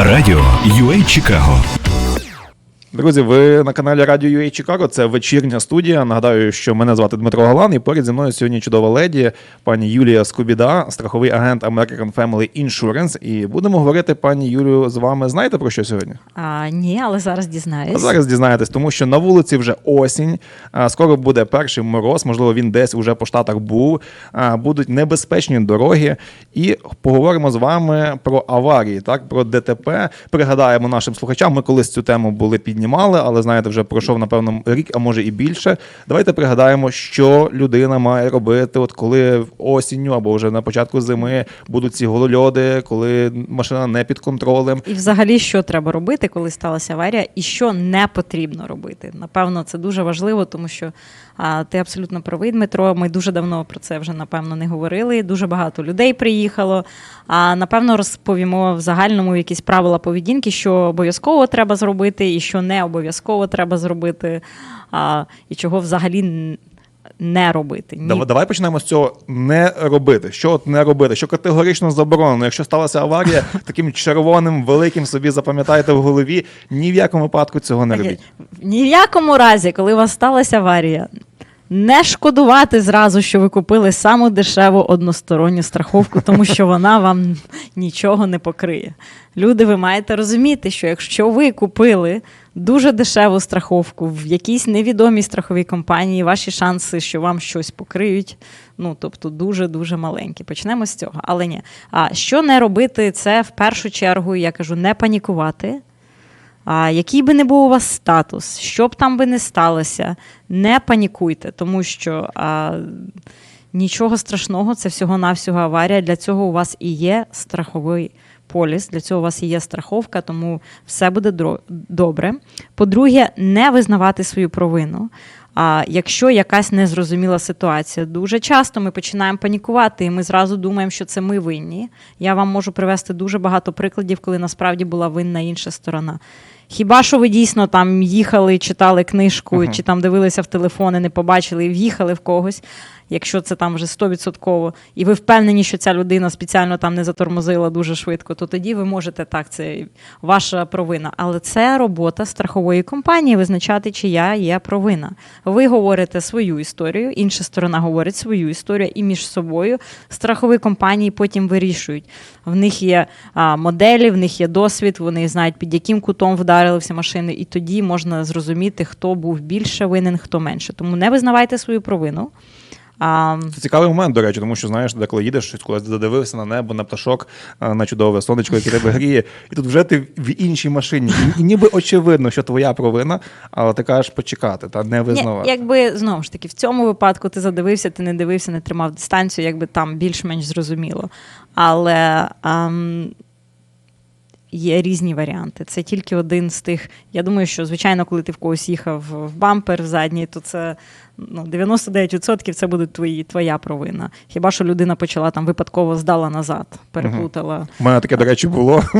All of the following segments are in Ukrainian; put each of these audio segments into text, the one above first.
Радіо UA Чикаго. Друзі, ви на каналі Радіо UA Чикаго. Це вечірня студія. Нагадаю, що мене звати Дмитро Галан, і поряд зі мною сьогодні чудова леді, пані Юлія Скубіда, страховий агент American Family Insurance. І будемо говорити, пані Юлію, з вами. Знаєте про що сьогодні? А, ні, але зараз дізнаюсь. А зараз дізнаєтесь, тому що на вулиці вже осінь. а, Скоро буде перший мороз, можливо, він десь уже по штатах був. а, Будуть небезпечні дороги. І поговоримо з вами про аварії, так про ДТП. Пригадаємо нашим слухачам. Ми колись цю тему були піднімали, але знаєте, вже пройшов напевно рік, а може і більше. Давайте пригадаємо, що людина має робити, от коли осінню або вже на початку зими будуть ці голольоди, коли машина не під контролем. І взагалі, що треба робити, коли сталася аварія, і що не потрібно робити. Напевно, це дуже важливо, тому що а, ти абсолютно правий, Дмитро. Ми дуже давно про це вже напевно не говорили. Дуже багато людей приїхало. А напевно, розповімо в загальному якісь правила поведінки, що обов'язково треба зробити, і що не обов'язково треба зробити, а, і чого взагалі не робити. Ні. Давай, давай почнемо з цього не робити. Що от не робити? Що категорично заборонено? Якщо сталася аварія, таким червоним великим собі запам'ятайте в голові. Ні в якому випадку цього не робіть. Ні в якому разі, коли у вас сталася аварія, не шкодувати зразу, що ви купили саму дешеву односторонню страховку, тому що вона вам нічого не покриє. Люди, ви маєте розуміти, що якщо ви купили дуже дешеву страховку в якійсь невідомій страховій компанії, ваші шанси, що вам щось покриють, ну тобто дуже дуже маленькі. Почнемо з цього. Але ні. А що не робити, це в першу чергу, я кажу, не панікувати. Який би не був у вас статус, що б там би не сталося, не панікуйте, тому що а, нічого страшного, це всього-навсього аварія. Для цього у вас і є страховий поліс, для цього у вас і є страховка, тому все буде добре. По-друге, не визнавати свою провину. А якщо якась незрозуміла ситуація, дуже часто ми починаємо панікувати, і ми зразу думаємо, що це ми винні. Я вам можу привести дуже багато прикладів, коли насправді була винна інша сторона. Хіба що ви дійсно там їхали, читали книжку, Мгм. чи там дивилися в телефони, не побачили і в'їхали в когось, якщо це там вже 100%, і ви впевнені, що ця людина спеціально там не затормозила дуже швидко, то тоді ви можете так, це ваша провина. Але це робота страхової компанії визначати, чия є провина. Ви говорите свою історію, інша сторона говорить свою історію, і між собою страхові компанії потім вирішують. В них є а, моделі, в них є досвід, вони знають, під яким кутом вдарили всі машини, і тоді можна зрозуміти, хто був більше винен, хто менше. Тому не визнавайте свою провину. А, Це цікавий момент, до речі, тому що знаєш, деколи їдеш, щось колись задивився на небо, на пташок, на чудове сонечко, яке тебе гріє, і тут вже ти в іншій машині. І, і ніби очевидно, що твоя провина, але ти кажеш почекати та не Ні, якби знову ж таки, в цьому випадку ти задивився, ти не дивився, не тримав дистанцію, якби там більш-менш зрозуміло. Але ам, є різні варіанти. Це тільки один з тих. Я думаю, що звичайно, коли ти в когось їхав в бампер в задній, то це ну, 99% це буде твої, твоя провина. Хіба що людина почала там випадково здала назад, переплутала. У мене таке, до речі, було.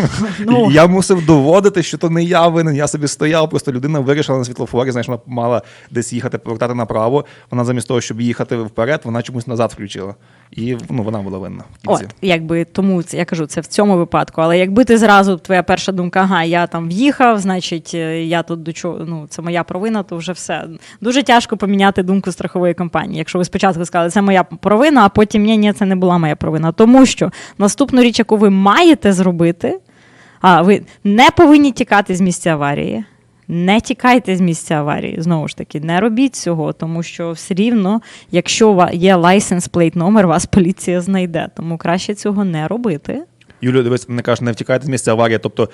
Ну. Я мусив доводити, що то не я винен. Я собі стояв, просто людина вирішила на світлофорі, знаєш, вона мала десь їхати, повертати направо. Вона замість того, щоб їхати вперед, вона чомусь назад включила. І ну, вона була винна. в. От, якби тому я кажу, це в цьому випадку. Але якби ти зразу твоя перша думка, ага, я там в'їхав, значить е, я тут до чого, ну це моя провина, то вже все. Дуже тяжко поміняти думку страхової компанії. Якщо ви спочатку сказали, це моя провина, а потім ні, ні, це не була моя провина. Тому що наступну річ, яку ви маєте зробити, а ви не повинні тікати з місця аварії. Не тікайте з місця аварії. Знову ж таки, не робіть цього, тому що все рівно, якщо є license plate номер, вас поліція знайде. Тому краще цього не робити. Юлія, дивись, не кажеш, не втікайте з місця аварії. Тобто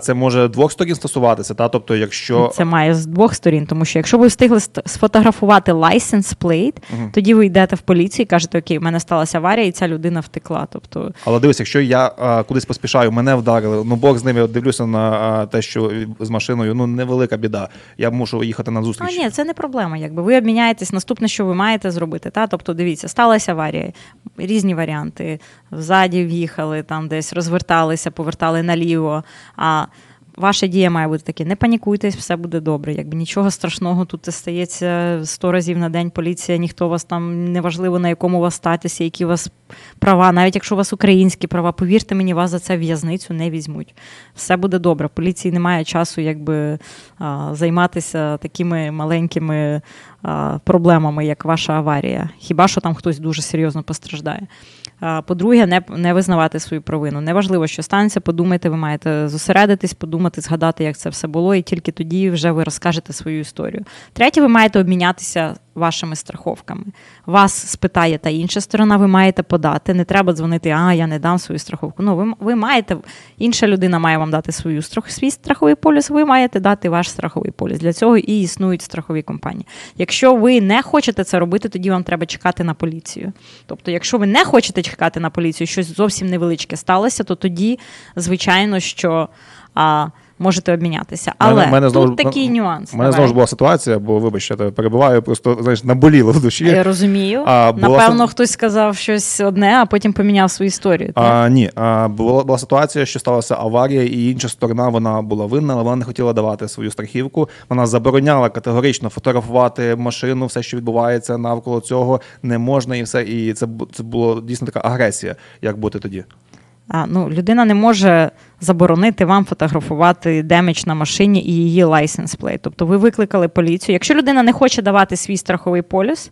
це може двох сторін стосуватися, та? Тобто, якщо Це має з двох сторін, тому що якщо ви встигли сфотографувати license plate, Мгм. тоді ви йдете в поліцію і кажете, окей, в мене сталася аварія, і ця людина втекла. Тобто, Але дивись, якщо я а, кудись поспішаю, мене вдарили, ну Бог з ними, от дивлюся на а, те, що з машиною, ну невелика біда. Я мушу їхати на а зустріч. ні, це не проблема. Якби ви обміняєтесь, наступне, що ви маєте зробити. Та? Тобто, дивіться, сталася аварія, різні варіанти. Взаді в'їхали, там десь розверталися, повертали наліво. А ваша дія має бути таке: не панікуйтесь, все буде добре. Якби нічого страшного тут не стається 100 разів на день. Поліція, ніхто вас там неважливо на якому у вас статусі, які у вас права. Навіть якщо у вас українські права, повірте мені, вас за це в'язницю не візьмуть. Все буде добре. Поліції немає часу, якби займатися такими маленькими проблемами, як ваша аварія. Хіба що там хтось дуже серйозно постраждає. По-друге, не, не визнавати свою провину. Неважливо, що станеться, подумайте, ви маєте зосередитись, подумати, згадати, як це все було, і тільки тоді вже ви розкажете свою історію. Третє, ви маєте обмінятися вашими страховками. Вас спитає та інша сторона, ви маєте подати. Не треба дзвонити, а я не дам свою страховку. Ну, ви, ви маєте, інша людина має вам дати свою страх, свій страховий поліс, ви маєте дати ваш страховий поліс. Для цього і існують страхові компанії. Якщо ви не хочете це робити, тоді вам треба чекати на поліцію. Тобто, якщо ви не хочете чекати на поліцію, щось зовсім невеличке сталося, то тоді, звичайно, що. А, Можете обмінятися, але Мене- мене тут знову такий нюанс. У мене знову ж була ситуація, бо вибач, я тебе перебиваю, просто знаєш, наболіло в душі. Я розумію. А, була Напевно, хтось сказав щось одне, а потім поміняв свою історію. так? А, ні, а, була, була ситуація, що сталася аварія, і інша сторона вона була винна, але вона не хотіла давати свою страхівку. Вона забороняла категорично фотографувати машину, все, що відбувається навколо цього, не можна і все. І це це було дійсно така агресія. Як бути тоді? Ну, людина не може заборонити вам фотографувати демедж на машині і її license plate. Тобто ви викликали поліцію. Якщо людина не хоче давати свій страховий поліс,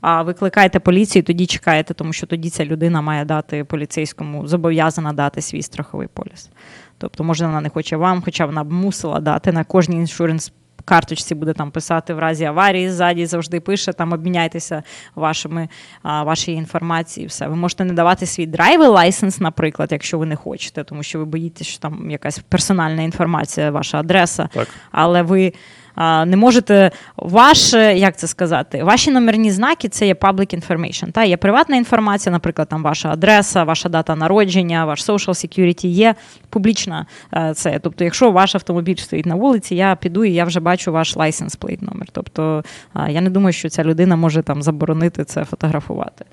а викликаєте поліцію, тоді чекаєте, тому що тоді ця людина має дати поліцейському, зобов'язана дати свій страховий поліс. Тобто, може, вона не хоче вам, хоча вона б мусила дати на кожній іншуренс карточці буде там писати в разі аварії, ззаді завжди пише, там обміняйтеся вашими, а, вашою інформацією. Все. Ви можете не давати свій драйвер лайсенс, наприклад, якщо ви не хочете, тому що ви боїтеся, що там якась персональна інформація, ваша адреса. Так. Але ви не можете ваш, е, як це сказати, ваші номерні знаки це є public information. Та є приватна інформація, наприклад, там ваша адреса, ваша дата народження, ваш social security є публічна. е, Це тобто, якщо ваш автомобіль стоїть на вулиці, я піду і я вже бачу ваш license plate номер. Тобто я не думаю, що ця людина може там заборонити це фотографувати.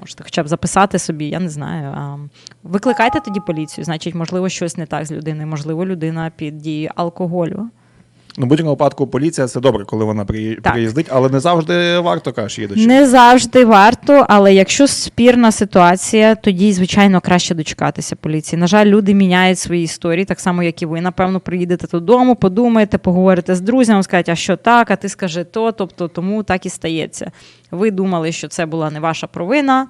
Можете хоча б записати собі, я не знаю. А, викликайте тоді поліцію. Значить, можливо, щось не так з людиною. Можливо, людина під дією алкоголю. Ну, в будь-якому випадку поліція це добре, коли вона приї- приїздить, але не завжди варто кажеш, їдучи. Не завжди варто, але якщо спірна ситуація, тоді, звичайно, краще дочекатися поліції. На жаль, люди міняють свої історії, так само, як і ви. Напевно, приїдете додому, подумаєте, поговорите з друзями, скажете, а що так, а ти скажи то. Тобто, тому так і стається. Ви думали, що це була не ваша провина.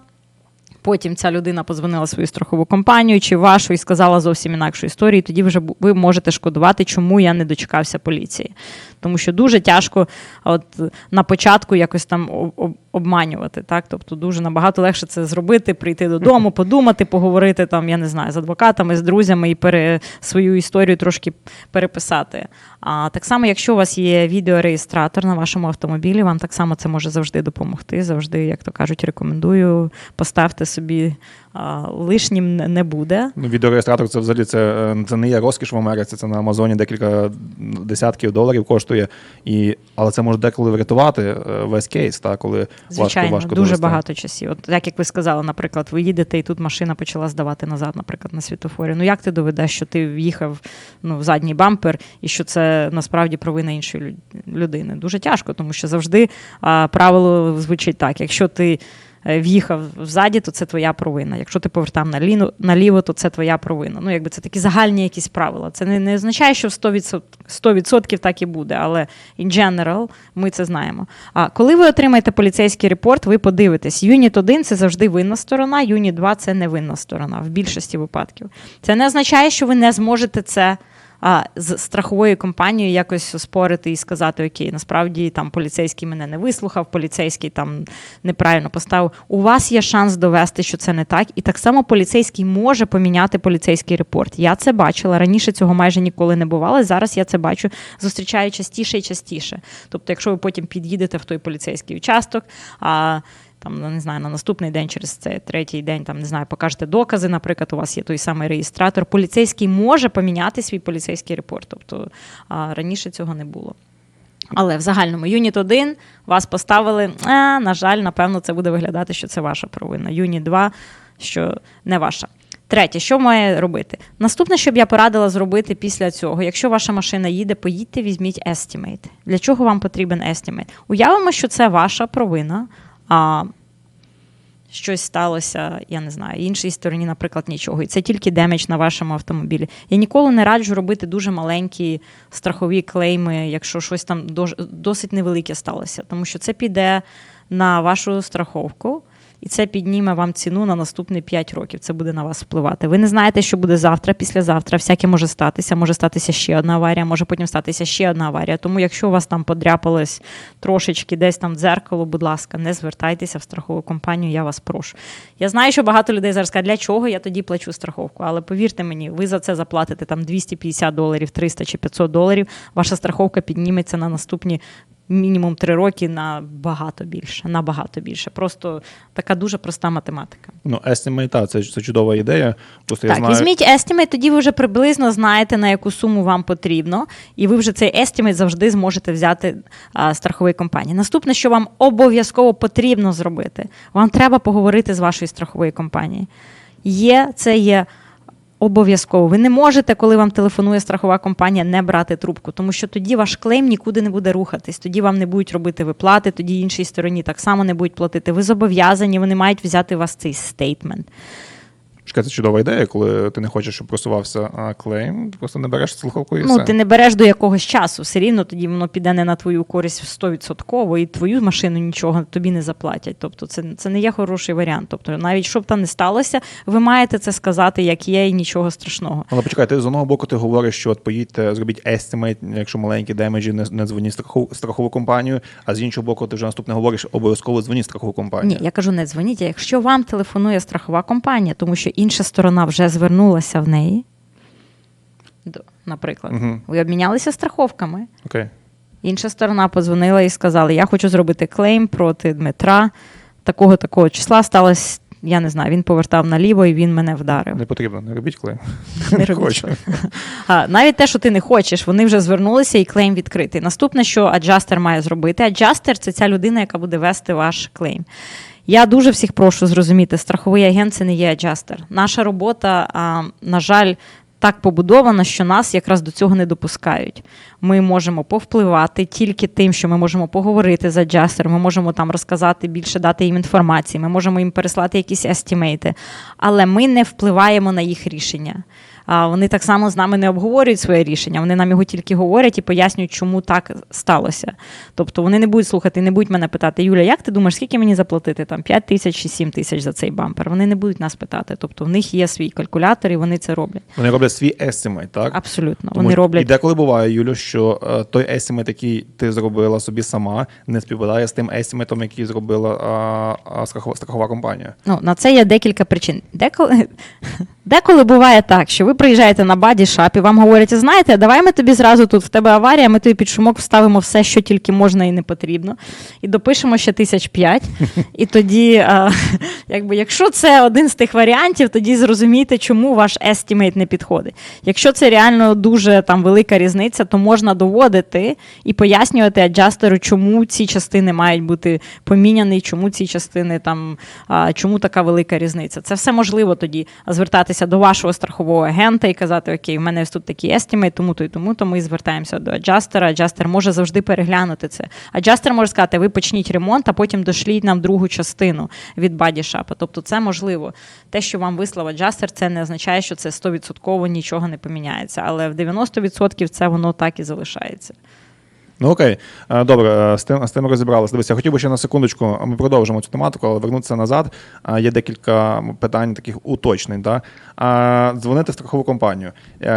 Потім ця людина позвонила свою страхову компанію чи вашу і сказала зовсім інакшу історію. І тоді вже ви можете шкодувати, чому я не дочекався поліції. Тому що дуже тяжко от, на початку якось там об- об- обманювати. Так? Тобто дуже набагато легше це зробити, прийти додому, подумати, поговорити там, я не знаю, з адвокатами, з друзями і пере, свою історію трошки переписати. А так само, якщо у вас є відеореєстратор на вашому автомобілі, вам так само це може завжди допомогти. Завжди, як то кажуть, рекомендую, поставте собі лишнім не- буде. Ну, відеореєстратор це взагалі це, е, це не є розкіш в Америці, це на Амазоні декілька десятків доларів коштує. І, але це може деколи врятувати е, весь кейс, та, коли Звичайно, важко, важко дуже довести. багато часів. От так як ви сказали, наприклад, ви їдете і тут машина почала здавати назад, наприклад, на світофорі. Ну як ти доведеш, що ти в'їхав ну, в задній бампер і що це насправді провина іншої людини? Дуже тяжко, тому що завжди а, правило звучить так: якщо ти в'їхав взаді, то це твоя провина. Якщо ти повертав наліво, то це твоя провина. Ну, якби це такі загальні якісь правила. Це не, не означає, що в 100%, 100% так і буде, але in general ми це знаємо. А коли ви отримаєте поліцейський репорт, ви подивитесь, юніт 1 це завжди винна сторона, юніт 2 це невинна сторона в більшості випадків. Це не означає, що ви не зможете це. А з страховою компанією якось спорити і сказати: Окей, насправді там поліцейський мене не вислухав, поліцейський там неправильно поставив. У вас є шанс довести, що це не так, і так само поліцейський може поміняти поліцейський репорт. Я це бачила раніше. Цього майже ніколи не бувало. Зараз я це бачу, зустрічаю частіше і частіше. Тобто, якщо ви потім під'їдете в той поліцейський участок, а там, ну, не знаю, на наступний день, через це третій день, там не знаю, покажете докази. Наприклад, у вас є той самий реєстратор. Поліцейський може поміняти свій поліцейський репорт. Тобто раніше цього не було. Але в загальному юніт 1 вас поставили. А, на жаль, напевно, це буде виглядати, що це ваша провина. Юніт 2, що не ваша. Третє, що має робити? Наступне, що б я порадила зробити після цього, якщо ваша машина їде, поїдьте, візьміть estimate. Для чого вам потрібен estimate? Уявимо, що це ваша провина. А щось сталося, я не знаю, іншій стороні, наприклад, нічого. І це тільки демедж на вашому автомобілі. Я ніколи не раджу робити дуже маленькі страхові клейми, якщо щось там досить невелике сталося, тому що це піде на вашу страховку. І це підніме вам ціну на наступні 5 років. Це буде на вас впливати. Ви не знаєте, що буде завтра, післязавтра. Всяке може статися. Може статися ще одна аварія, може потім статися ще одна аварія. Тому, якщо у вас там подряпалось трошечки десь там дзеркало, будь ласка, не звертайтеся в страхову компанію. Я вас прошу. Я знаю, що багато людей зараз кажуть, для чого я тоді плачу страховку. Але повірте мені, ви за це заплатите там 250 доларів, 300 чи 500 доларів. Ваша страховка підніметься на наступні мінімум три роки на багато більше. Набагато більше. Просто така дуже проста математика. Ну, estimate, та, це, це чудова ідея. Просто я так, знаю. візьміть estimate, тоді ви вже приблизно знаєте, на яку суму вам потрібно, і ви вже цей estimate завжди зможете взяти а, страхової компанії. Наступне, що вам обов'язково потрібно зробити, вам треба поговорити з вашою страховою компанією. Є, це є. Обов'язково. Ви не можете, коли вам телефонує страхова компанія, не брати трубку, тому що тоді ваш клейм нікуди не буде рухатись, тоді вам не будуть робити виплати, тоді іншій стороні так само не будуть платити. Ви зобов'язані, вони мають взяти у вас цей стейтмент. Чекай, це чудова ідея, коли ти не хочеш, щоб просувався клейм, ти просто не береш слухавку і Ну, все. ти не береш до якогось часу, все рівно тоді воно піде не на твою користь 100%, і твою машину нічого тобі не заплатять. Тобто це, це не є хороший варіант. Тобто, навіть що б там не сталося, ви маєте це сказати, як є, і нічого страшного. Але почекай, ти з одного боку ти говориш, що от поїдьте, зробіть estimate, якщо маленькі демеджі, не, не дзвоніть страхову, страхову компанію, а з іншого боку, ти вже наступне говориш, обов'язково дзвоніть страхову компанію. Ні, я кажу, не дзвоніть. Якщо вам телефонує страхова компанія, тому що інша сторона вже звернулася в неї, наприклад, Мгм. ви обмінялися страховками. Окей. Інша сторона подзвонила і сказала: Я хочу зробити клейм проти Дмитра. Такого такого числа сталося. Я не знаю, він повертав наліво і він мене вдарив. Не потрібно, не робіть клейм. Не робіть. А, навіть те, що ти не хочеш, вони вже звернулися і клейм відкритий. Наступне, що аджастер має зробити. Аджастер це ця людина, яка буде вести ваш клейм. Я дуже всіх прошу зрозуміти, страховий агент це не є аджастер. Наша робота, а, на жаль, так побудована, що нас якраз до цього не допускають. Ми можемо повпливати тільки тим, що ми можемо поговорити з аджастером, ми можемо там розказати більше, дати їм інформації, ми можемо їм переслати якісь естімейти, але ми не впливаємо на їх рішення. Вони так само з нами не обговорюють своє рішення, вони нам його тільки говорять і пояснюють, чому так сталося. Тобто вони не будуть слухати, не будуть мене питати, Юля, як ти думаєш, скільки мені заплатити? Там 5 тисяч чи 7 тисяч за цей бампер. Вони не будуть нас питати. Тобто в них є свій калькулятор, і вони це роблять. Вони роблять свій estimate, так? Абсолютно. Тому Вони роблять І деколи буває, Юлю, що е, той estimate, який ти зробила собі сама, не співпадає з тим estimate, який зробила а, а, страхова, страхова компанія. Ну, на це є декілька причин. Деколи, деколи буває так, що ви приїжджаєте на баді шап і вам говорять, знаєте, давай ми тобі зразу тут в тебе аварія, ми тобі під шумок вставимо все, що тільки можна і не потрібно, і допишемо ще тисяч п'ять. І тоді, а, якби, якщо це один з тих варіантів, тоді зрозумійте, чому ваш estimate не підходить. Якщо це реально дуже там велика різниця, то можна доводити і пояснювати аджастеру, чому ці частини мають бути поміняні, чому ці частини там, а, чому така велика різниця. Це все можливо тоді звертатися до вашого страхового агента і казати: Окей, в мене тут такий естімейт, тому то і тому, то ми звертаємося до аджастера. Аджастер може завжди переглянути це. Аджастер може сказати, ви почніть ремонт, а потім дошліть нам другу частину від бадішапа. Тобто, це можливо. Те, що вам вислав аджастер, це не означає, що це 100% нічого не поміняється. Але в 90% це воно так і залишається. Ну окей, Е, добре, е, з тим, з тим розібралися. Дивися, я хотів би ще на секундочку, ми продовжимо цю тематику, але вернутися назад. Е, Є декілька питань, таких уточнень. Да? Дзвонити в страхову компанію.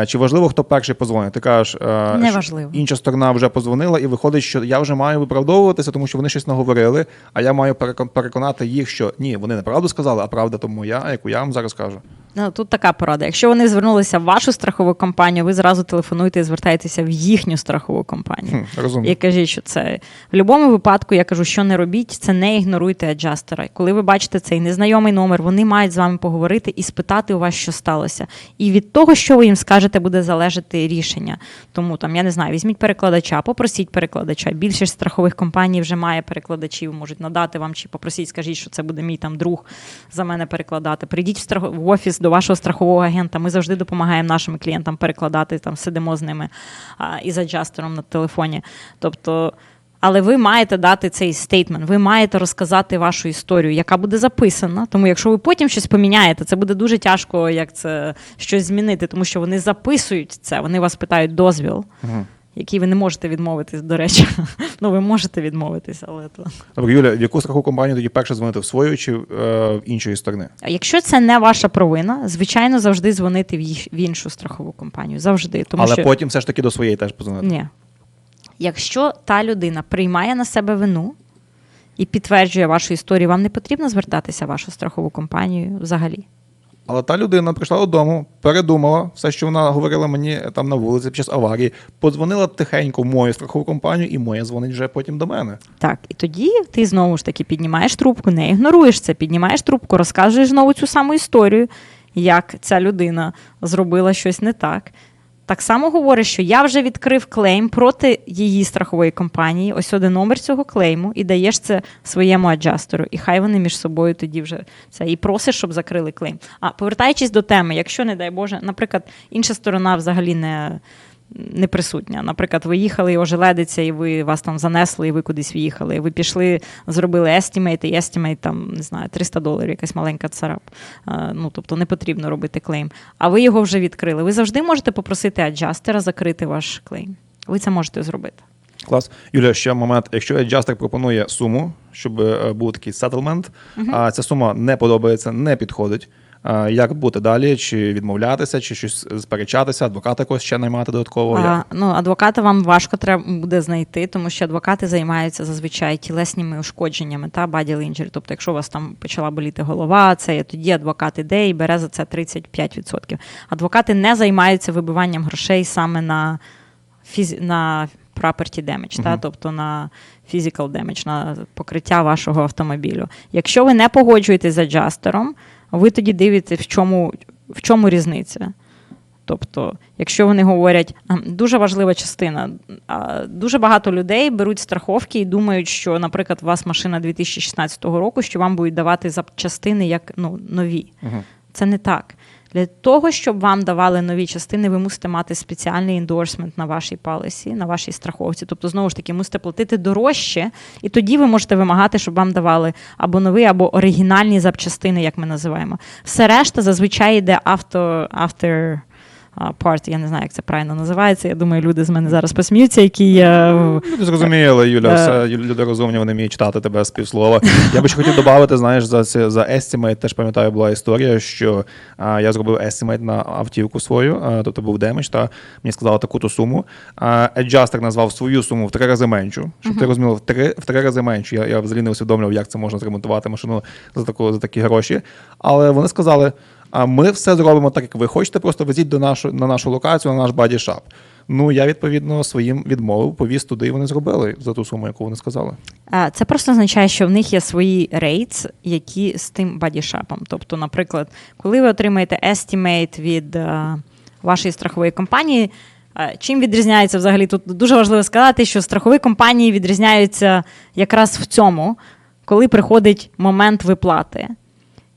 Чи важливо, хто перший позвонить? Ти кажеш, Неважливо. інша сторона вже позвонила, і виходить, що я вже маю виправдовуватися, тому що вони щось наговорили, а я маю перекон- переконати їх, що ні, вони не правду сказали, а правда тому я, яку я вам зараз кажу. Ну, тут така порада. Якщо вони звернулися в вашу страхову компанію, ви зразу телефонуєте і звертаєтеся в їхню страхову компанію. Хм, розумно. І кажіть, що це в будь-якому випадку я кажу, що не робіть, це не ігноруйте аджастера. Коли ви бачите цей незнайомий номер, вони мають з вами поговорити і спитати у вас, що сталося. І від того, що ви їм скажете, буде залежати рішення. Тому там я не знаю, візьміть перекладача, попросіть перекладача. Більшість страхових компаній вже має перекладачів, можуть надати вам чи попросіть, скажіть, що це буде мій там друг за мене перекладати. Прийдіть в страх... в офіс звернутися до вашого страхового агента. Ми завжди допомагаємо нашим клієнтам перекладати, там сидимо з ними а, із аджастером на телефоні. Тобто. Але ви маєте дати цей стейтмент, ви маєте розказати вашу історію, яка буде записана. Тому якщо ви потім щось поміняєте, це буде дуже тяжко, як це щось змінити, тому що вони записують це, вони вас питають дозвіл, Мгм. Який ви не можете відмовитись, до речі. Ну, ви можете відмовитись, але то. Добре, Юля, в яку страхову компанію тоді перше дзвонити в свою чи е, в іншої сторони? А Якщо це не ваша провина, звичайно, завжди дзвонити в, їх- в іншу страхову компанію. Завжди. Тому Але що... потім все ж таки до своєї теж позвонити. Ні. Якщо та людина приймає на себе вину і підтверджує вашу історію, вам не потрібно звертатися в вашу страхову компанію взагалі. Але та людина прийшла додому, передумала все, що вона говорила мені там на вулиці під час аварії, подзвонила тихенько в мою страхову компанію, і моя дзвонить вже потім до мене. Так, і тоді ти знову ж таки піднімаєш трубку, не ігноруєш це, піднімаєш трубку, розказуєш знову цю саму історію, як ця людина зробила щось не так. Так само говорить, що я вже відкрив клейм проти її страхової компанії. Ось один номер цього клейму, і даєш це своєму аджастеру. І хай вони між собою тоді вже це і просиш, щоб закрили клейм. А повертаючись до теми, якщо, не дай Боже, наприклад, інша сторона взагалі не. Не присутня. Наприклад, ви їхали ожеледиться, і ви вас там занесли, і ви кудись в'їхали. І ви пішли, зробили естімейт, і естімейт там, не знаю, 300 доларів, якась маленька царап. Ну, тобто не потрібно робити клейм. А ви його вже відкрили. Ви завжди можете попросити аджастера закрити ваш клейм. Ви це можете зробити. Клас. Юля, ще момент. Якщо Adjuster пропонує суму, щоб е, був такий сеттлмент, а ця сума не подобається, не підходить. А як бути далі? Чи відмовлятися, чи щось сперечатися, адвоката якогось ще наймати додатково? А, Як? ну, адвоката вам важко треба буде знайти, тому що адвокати займаються зазвичай тілесними ушкодженнями та body injury. Тобто, якщо у вас там почала боліти голова, це є тоді адвокат іде і бере за це 35%. Адвокати не займаються вибиванням грошей саме на фіз... на property damage, та, тобто на physical damage, на покриття вашого автомобілю. Якщо ви не погоджуєтесь з аджастером, ви тоді дивитеся, в чому, в чому різниця. Тобто, якщо вони говорять, дуже важлива частина, дуже багато людей беруть страховки і думають, що, наприклад, у вас машина 2016 року, що вам будуть давати запчастини як ну, нові. Угу. Це не так. Для того, щоб вам давали нові частини, ви мусите мати спеціальний ендорсмент на вашій палисі, на вашій страховці. Тобто, знову ж таки, мусите платити дорожче, і тоді ви можете вимагати, щоб вам давали або нові, або оригінальні запчастини, як ми називаємо. Все решта зазвичай йде авто, after part, я не знаю, як це правильно називається. Я думаю, люди з мене зараз посміються, які є. в- Люди зрозуміли, Юля, Е. все, люди розумні, вони вміють читати тебе з півслова. Я би ще хотів додати, знаєш, за, це- за estimate, теж пам'ятаю, була історія, що а, я зробив estimate на автівку свою, а, тобто був демедж, та мені сказали таку-то суму. А, Adjuster назвав свою суму в три рази меншу, щоб ти розумів, в три, в три рази меншу. Я, я взагалі не усвідомлював, як це можна зремонтувати машину за, таку, за такі гроші. Але вони сказали, а ми все зробимо так, як ви хочете, просто везіть до нашу, на нашу локацію, на наш бадішап. Ну, я відповідно своїм відмовив, повіз туди, і вони зробили за ту суму, яку вони сказали. Це просто означає, що в них є свої рейтс, які з тим бадішапом. Тобто, наприклад, коли ви отримаєте estimate від е, вашої страхової компанії, е, чим відрізняється взагалі? Тут дуже важливо сказати, що страхові компанії відрізняються якраз в цьому, коли приходить момент виплати.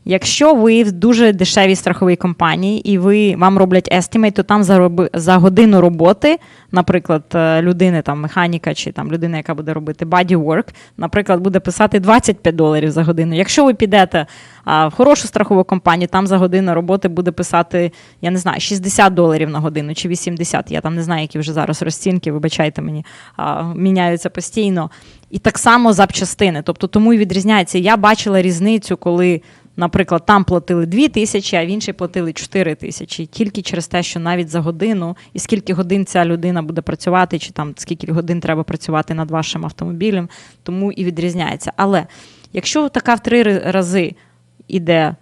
Якщо ви в дуже дешевій страховій компанії і ви вам роблять estimate, то там за, за годину роботи, наприклад, е, людини, там механіка чи там людина, яка буде робити body наприклад, буде писати 25 доларів за годину. Якщо ви підете а, в хорошу страхову компанію, там за годину роботи буде писати, я не знаю, 60 доларів на годину чи 80. Я там не знаю, які вже зараз розцінки, вибачайте мені, а, міняються постійно. І так само запчастини. Тобто тому і відрізняється. Я бачила різницю, коли. Наприклад, там платили 2 тисячі, а в іншій платили 4 тисячі. Тільки через те, що навіть за годину, і скільки годин ця людина буде працювати, чи там скільки годин треба працювати над вашим автомобілем, тому і відрізняється. Але якщо така в три рази іде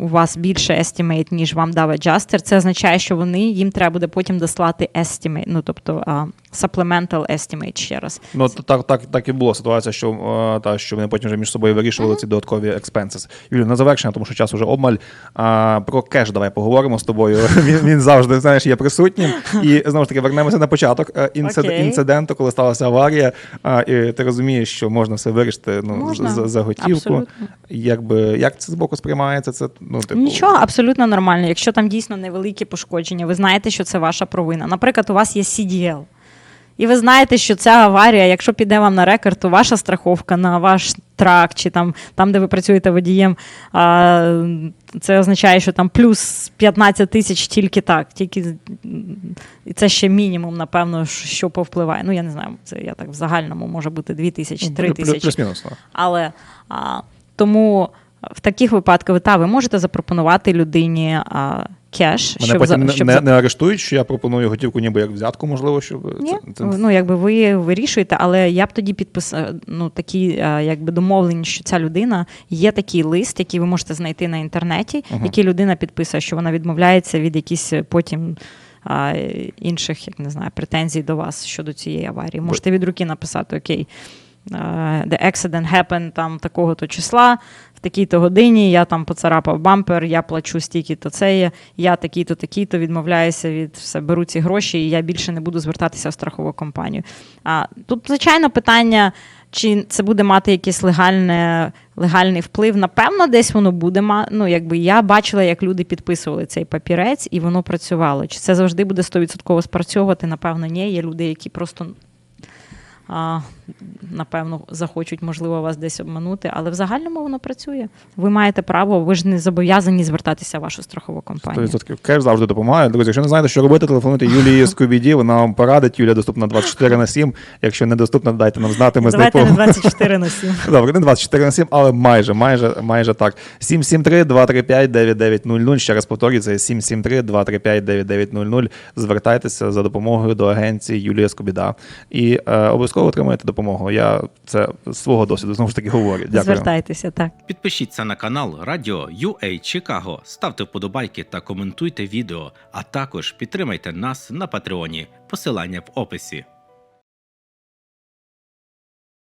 у вас більше estimate, ніж вам дав adjuster, це означає, що вони їм треба буде потім дослати estimate, ну тобто а, supplemental estimate ще раз. Ну так, так, так і була ситуація, що, е, та, що вони потім вже між собою вирішували ці додаткові expenses. Юлі, на завершення, тому що час вже обмаль. А, про кеш давай поговоримо з тобою. Він, він завжди знаєш, є присутнім. І знову ж таки вернемося на початок е, інцид, Окей. інциденту, коли сталася аварія. А, і ти розумієш, що можна все вирішити ну, Можна. за, за готівку. Абсолютно. Якби як це з боку сприймається це? Ну, типу, Нічого, абсолютно нормально. Якщо там дійсно невеликі пошкодження, ви знаєте, що це ваша провина. Наприклад, у вас є CDL. І ви знаєте, що ця аварія, якщо піде вам на рекорд, то ваша страховка на ваш трак, чи там, там де ви працюєте водієм, а, це означає, що там плюс 15 тисяч тільки так. Тільки, і це ще мінімум, напевно, що повпливає. Ну, я не знаю, це я так в загальному може бути 2 тисячі, 3 тисячі. Плюс-мінус. Але а, тому в таких випадках ви, та, ви можете запропонувати людині а, кеш, Мене щоб, потім за, щоб не, за- не арештують, що я пропоную готівку ніби як взятку, можливо, щоб Ні, це, це... ну якби ви вирішуєте, але я б тоді підписав ну такі а, якби домовлені, що ця людина є такий лист, який ви можете знайти на інтернеті, Мгм. який людина підписує, що вона відмовляється від якісь потім. А, інших, як не знаю, претензій до вас щодо цієї аварії. Можете від руки написати: Окей, а, the accident happened там такого-то числа, такій-то годині я там поцарапав бампер, я плачу стільки-то це є, я такий-то, такий-то відмовляюся від все, беру ці гроші, і я більше не буду звертатися в страхову компанію. А тут, звичайно, питання. Чи це буде мати якийсь легальне, легальний вплив? Напевно, десь воно буде Ну, якби я бачила, як люди підписували цей папірець, і воно працювало. Чи це завжди буде 100% спрацьовувати? Напевно, ні. Є люди, які просто а, напевно захочуть, можливо, вас десь обманути, але в загальному воно працює. Ви маєте право, ви ж не зобов'язані звертатися в вашу страхову компанію. 100% кеш завжди допомагає. Друзі, якщо не знаєте, що робити, телефонуйте Юлії Скубіді, вона вам порадить. Юлія доступна 24 на 7. Якщо недоступна, дайте нам знати. Ми з нею не по- 24 на 7. Добре, не 24 на 7, але майже, майже, майже так. 773-235-9900. Ще раз повторюю, це 773-235-9900. Звертайтеся за допомогою до агенції Юлія Скобіда. І е, обов'язково отримаєте допомогу. Я це з свого досвіду знову ж таки говорю. Дякую. Звертайтеся, так. Підпишіться на канал Радіо UA Чикаго, ставте вподобайки та коментуйте відео, а також підтримайте нас на Патреоні. Посилання в описі.